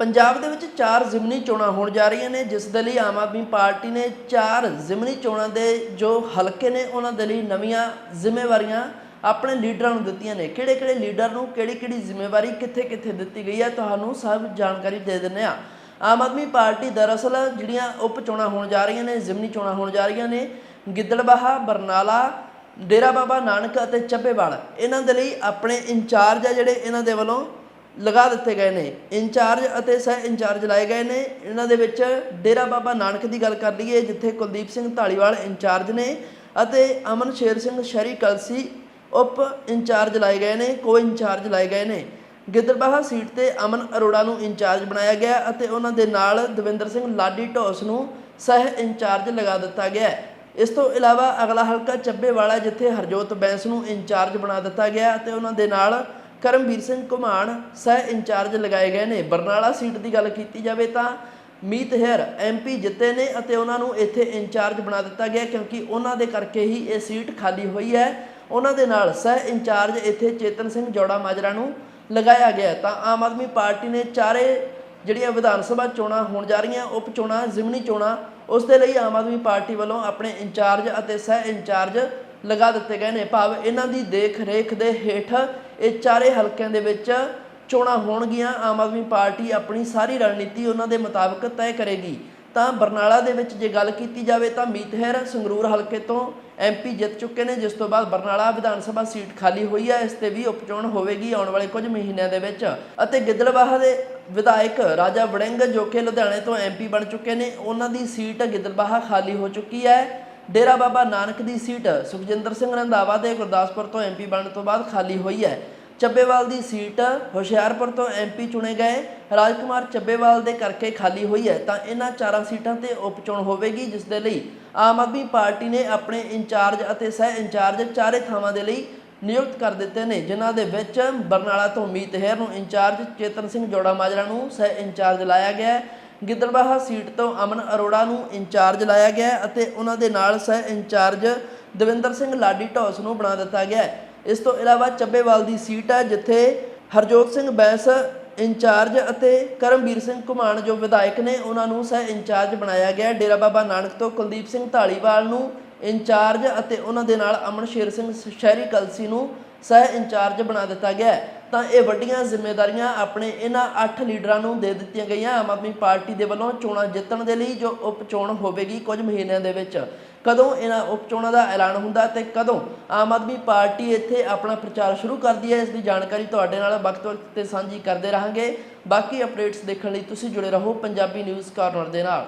ਪੰਜਾਬ ਦੇ ਵਿੱਚ ਚਾਰ ਜ਼ਿਮਨੀ ਚੋਣਾਂ ਹੋਣ ਜਾ ਰਹੀਆਂ ਨੇ, ਜਿਸ ਦੇ ਲਈ ਆਮ ਆਦਮੀ ਪਾਰਟੀ ਨੇ ਚਾਰ ਜ਼ਿਮਨੀ ਚੋਣਾਂ ਦੇ ਜੋ ਹਲਕੇ ਨੇ, ਉਹਨਾਂ ਦੇ ਲਈ ਨਵੀਆਂ ਜ਼ਿੰਮੇਵਾਰੀਆਂ ਆਪਣੇ ਲੀਡਰਾਂ ਨੂੰ ਦਿੱਤੀਆਂ ਨੇ। ਕਿਹੜੇ ਕਿਹੜੇ ਲੀਡਰ ਨੂੰ ਕਿਹੜੀ ਕਿਹੜੀ ਜ਼ਿੰਮੇਵਾਰੀ ਕਿੱਥੇ ਕਿੱਥੇ ਦਿੱਤੀ ਗਈ ਹੈ, ਤੁਹਾਨੂੰ ਸਭ ਜਾਣਕਾਰੀ ਦੇ ਦਿੰਦੇ ਆ ਆਮ ਆਦਮੀ ਪਾਰਟੀ ਦਰਅਸਲ ਜਿਹੜੀਆਂ ਉਪ ਚੋਣਾਂ ਹੋਣ ਜਾ ਰਹੀਆਂ ਨੇ, ਜ਼ਿਮਨੀ ਚੋਣਾਂ ਹੋਣ ਜਾ ਰਹੀਆਂ ਨੇ, ਗਿੱਦੜਬਾਹਾ, ਬਰਨਾਲਾ, ਡੇਰਾ ਬਾਬਾ ਨਾਨਕ ਅਤੇ ਚੱਬੇਵਾਲ ਇਹਨਾਂ ਦੇ ਲਈ ਆਪਣੇ ਇੰਚਾਰਜ ਆ ਜਿਹੜੇ ਇਹਨਾਂ ਦੇ ਵੱਲੋਂ ਲਗਾ ਦਿੱਤੇ ਗਏ ਨੇ। ਇੰਚਾਰਜ ਅਤੇ ਸਹਿ ਇੰਚਾਰਜ ਲਾਏ ਗਏ ਨੇ। ਇਹਨਾਂ ਦੇ ਵਿੱਚ ਡੇਰਾ ਬਾਬਾ ਨਾਨਕ ਦੀ ਗੱਲ ਕਰ ਲਈਏ, ਜਿੱਥੇ ਕੁਲਦੀਪ ਸਿੰਘ ਢਾਲੀਵਾਲ ਇੰਚਾਰਜ ਨੇ ਅਤੇ ਅਮਨ ਸ਼ੇਰ ਸਿੰਘ ਸ਼ਹਿਰੀ ਕਲਸੀ ਉਪ ਇੰਚਾਰਜ ਲਾਏ ਗਏ ਨੇ ਕੋ ਇੰਚਾਰਜ ਲਾਏ ਗਏ ਨੇ। ਗਿੱਦੜਬਾਹਾ ਸੀਟ ਤੇ ਅਮਨ ਅਰੋੜਾ ਨੂੰ ਇੰਚਾਰਜ ਬਣਾਇਆ ਗਿਆ ਅਤੇ ਉਹਨਾਂ ਦੇ ਨਾਲ ਦਵਿੰਦਰ ਸਿੰਘ ਲਾਡੀ ਢੋਸ ਨੂੰ ਸਹਿ ਇੰਚਾਰਜ ਲਗਾ ਦਿੱਤਾ ਗਿਆ। ਇਸ ਤੋਂ ਇਲਾਵਾ ਅਗਲਾ ਹਲਕਾ ਚੱਬੇਵਾਲਾ, ਜਿੱਥੇ ਹਰਜੋਤ ਬੈਂਸ ਨੂੰ ਇੰਚਾਰਜ ਬਣਾ ਦਿੱਤਾ ਗਿਆ ਅਤੇ ਉਹਨਾਂ ਦੇ ਨਾਲ ਕਰਮਵੀਰ ਸਿੰਘ ਘੁਮਾਣ ਸਹਿ ਇੰਚਾਰਜ ਲਗਾਏ ਗਏ ਨੇ। ਬਰਨਾਲਾ ਸੀਟ ਦੀ ਗੱਲ ਕੀਤੀ ਜਾਵੇ ਤਾਂ ਮੀਤ ਹੈਰ ਐਮਪੀ ਜਿੱਤੇ ਨੇ ਅਤੇ ਉਹਨਾਂ ਨੂੰ ਇੱਥੇ ਇੰਚਾਰਜ ਬਣਾ ਦਿੱਤਾ ਗਿਆ ਕਿਉਂਕਿ ਉਹਨਾਂ ਦੇ ਕਰਕੇ ਹੀ ਇਹ ਸੀਟ ਖਾਲੀ ਹੋਈ ਹੈ। ਉਹਨਾਂ ਦੇ ਨਾਲ ਸਹਿ ਇੰਚਾਰਜ ਇੱਥੇ ਚੇਤਨ ਸਿੰਘ ਜੋੜਾ ਮਾਜਰਾ ਨੂੰ ਲਗਾਇਆ ਗਿਆ। ਤਾਂ ਆਮ ਆਦਮੀ ਪਾਰਟੀ ਨੇ ਚਾਰੇ ਜਿਹੜੀਆਂ ਵਿਧਾਨ ਸਭਾ ਚੋਣਾਂ ਹੋਣ ਜਾ ਰਹੀਆਂ, ਉਪ ਚੋਣਾਂ, ਜ਼ਿਮਨੀ ਚੋਣਾਂ, ਉਸ ਦੇ ਲਈ ਆਮ ਆਦਮੀ ਪਾਰਟੀ ਵੱਲੋਂ ਆਪਣੇ ਇੰਚਾਰਜ ਅਤੇ ਸਹਿ ਇੰਚਾਰਜ ਲਗਾ ਦਿੱਤੇ ਗਏ ਨੇ। ਭਾਵ ਇਹਨਾਂ ਦੀ ਦੇਖ ਰੇਖ ਦੇ ਹੇਠ ਇਹ ਚਾਰੇ ਹਲਕਿਆਂ ਦੇ ਵਿੱਚ ਚੋਣਾਂ ਹੋਣਗੀਆਂ। ਆਮ ਆਦਮੀ ਪਾਰਟੀ ਆਪਣੀ ਸਾਰੀ ਰਣਨੀਤੀ ਉਹਨਾਂ ਦੇ ਮੁਤਾਬਕ ਤੈਅ ਕਰੇਗੀ। ਤਾਂ ਬਰਨਾਲਾ ਦੇ ਵਿੱਚ ਜੇ ਗੱਲ ਕੀਤੀ ਜਾਵੇ ਤਾਂ ਮੀਤਹਿਰ ਸੰਗਰੂਰ ਹਲਕੇ ਤੋਂ ਐਮਪੀ ਜਿੱਤ ਚੁੱਕੇ ਨੇ, ਜਿਸ ਤੋਂ ਬਾਅਦ ਬਰਨਾਲਾ ਵਿਧਾਨ ਸਭਾ ਸੀਟ ਖਾਲੀ ਹੋਈ ਹੈ। ਇਸ ਤੇ ਵੀ ਉਪਚੋਣ ਹੋਵੇਗੀ ਆਉਣ ਵਾਲੇ ਕੁਝ ਮਹੀਨਿਆਂ ਦੇ ਵਿੱਚ। ਅਤੇ ਗਿੱਦੜਬਾਹਾ ਦੇ ਵਿਧਾਇਕ ਰਾਜਾ ਵੜਿੰਗ ਜੋ ਕਿ ਲੁਧਿਆਣੇ ਤੋਂ ਐਮਪੀ ਬਣ ਚੁੱਕੇ ਨੇ, ਉਹਨਾਂ ਦੀ ਸੀਟ ਗਿੱਦੜਬਾਹਾ ਖਾਲੀ ਹੋ ਚੁੱਕੀ ਹੈ। ਡੇਰਾ ਬਾਬਾ ਨਾਨਕ ਦੀ ਸੀਟ ਸੁਖਜਿੰਦਰ ਸਿੰਘ ਰੰਧਾਵਾ ਦੇ ਗੁਰਦਾਸਪੁਰ ਤੋਂ ਐਮਪੀ ਬਣਨ ਤੋਂ ਬਾਅਦ ਖਾਲੀ ਹੋਈ ਹੈ। ਚੱਬੇਵਾਲ ਦੀ ਸੀਟ ਹੁਸ਼ਿਆਰਪੁਰ ਤੋਂ ਐਮਪੀ ਚੁਣੇ ਗਏ। ਰਾਜਕੁਮਾਰ ਚੱਬੇਵਾਲ ਦੇ ਕਰਕੇ ਖਾਲੀ ਹੋਈ ਹੈ, ਤਾਂ ਇਹਨਾਂ ਚਾਰਾਂ ਸੀਟਾਂ ਤੇ ਉਪਚੋਣ ਹੋਵੇਗੀ, ਜਿਸ ਦੇ ਲਈ ਆਮ ਆਦਮੀ ਪਾਰਟੀ ਨੇ ਆਪਣੇ ਇੰਚਾਰਜ ਅਤੇ ਸਹਿ ਇੰਚਾਰਜ ਚਾਰੇ ਥਾਵਾਂ ਦੇ ਲਈ ਨਿਯੁਕਤ ਕਰ ਦਿੱਤੇ ਨੇ, ਜਿਨ੍ਹਾਂ ਦੇ ਵਿੱਚ ਬਰਨਾਲਾ ਤੋਂ ਮੀਤ ਹੈਰ ਨੂੰ ਇੰਚਾਰਜ ਚੇਤਨ ਸਿੰਘ ਜੋੜਾ ਮਾਜਰਾ ਨੂੰ ਸਹਿ ਇੰਚਾਰਜ ਲਾਇਆ ਗਿਆ ਹੈ। ਗਿੱਦੜਬਾਹਾ ਸੀਟ ਤੋਂ ਅਮਨ ਅਰੋੜਾ ਨੂੰ ਇੰਚਾਰਜ ਲਾਇਆ ਗਿਆ ਅਤੇ ਉਹਨਾਂ ਦੇ ਨਾਲ ਸਹਿ ਇੰਚਾਰਜ ਦਵਿੰਦਰ ਸਿੰਘ ਲਾਡੀ ਢੌਸ ਨੂੰ ਬਣਾ ਦਿੱਤਾ ਗਿਆ ਇਸ ਤੋਂ ਇਲਾਵਾ ਚੱਬੇਵਾਲ ਦੀ ਸੀਟ ਹੈ, ਜਿੱਥੇ ਹਰਜੋਤ ਸਿੰਘ ਬੈਂਸ ਇੰਚਾਰਜ ਅਤੇ ਕਰਮਵੀਰ ਸਿੰਘ ਘੁਮਾਣ ਜੋ ਵਿਧਾਇਕ ਨੇ, ਉਹਨਾਂ ਨੂੰ ਸਹਿ ਇੰਚਾਰਜ ਬਣਾਇਆ ਗਿਆ ਡੇਰਾ ਬਾਬਾ ਨਾਨਕ ਤੋਂ ਕੁਲਦੀਪ ਸਿੰਘ ਢਾਲੀਵਾਲ ਨੂੰ ਇੰਚਾਰਜ ਅਤੇ ਉਹਨਾਂ ਦੇ ਨਾਲ ਅਮਨ ਸ਼ੇਰ ਸਿੰਘ ਸ਼ਹਿਰੀ ਕਲਸੀ ਨੂੰ ਸਹਿ ਇੰਚਾਰਜ ਬਣਾ ਦਿੱਤਾ ਗਿਆ ਤਾਂ ਇਹ ਵੱਡੀਆਂ ਜ਼ਿੰਮੇਵਾਰੀਆਂ ਆਪਣੇ ਇਹਨਾਂ 8 ਲੀਡਰਾਂ ਨੂੰ ਦੇ ਦਿੱਤੀਆਂ ਗਈਆਂ। ਆਮ ਆਦਮੀ ਪਾਰਟੀ ਦੇ ਵੱਲੋਂ ਚੋਣਾਂ ਜਿੱਤਣ ਦੇ ਲਈ ਜੋ ਉਪ ਚੋਣ ਹੋਵੇਗੀ ਕੁਝ ਮਹੀਨਿਆਂ ਦੇ ਵਿੱਚ। ਕਦੋਂ ਇਹਨਾਂ ਉਪ ਚੋਣਾਂ ਦਾ ਐਲਾਨ ਹੁੰਦਾ ਤੇ ਕਦੋਂ ਆਮ ਆਦਮੀ ਪਾਰਟੀ ਇੱਥੇ ਆਪਣਾ ਪ੍ਰਚਾਰ ਸ਼ੁਰੂ ਕਰਦੀ ਹੈ, ਇਸ ਦੀ ਜਾਣਕਾਰੀ ਤੁਹਾਡੇ ਨਾਲ ਵਕਤ ਵਕਤ ਤੇ ਸਾਂਝੀ ਕਰਦੇ ਰਹਾਂਗੇ। ਬਾਕੀ ਅਪਡੇਟਸ ਦੇਖਣ ਲਈ ਤੁਸੀਂ ਜੁੜੇ ਰਹੋ ਪੰਜਾਬੀ ਨਿਊਜ਼ ਕਾਰਨਰ ਦੇ ਨਾਲ।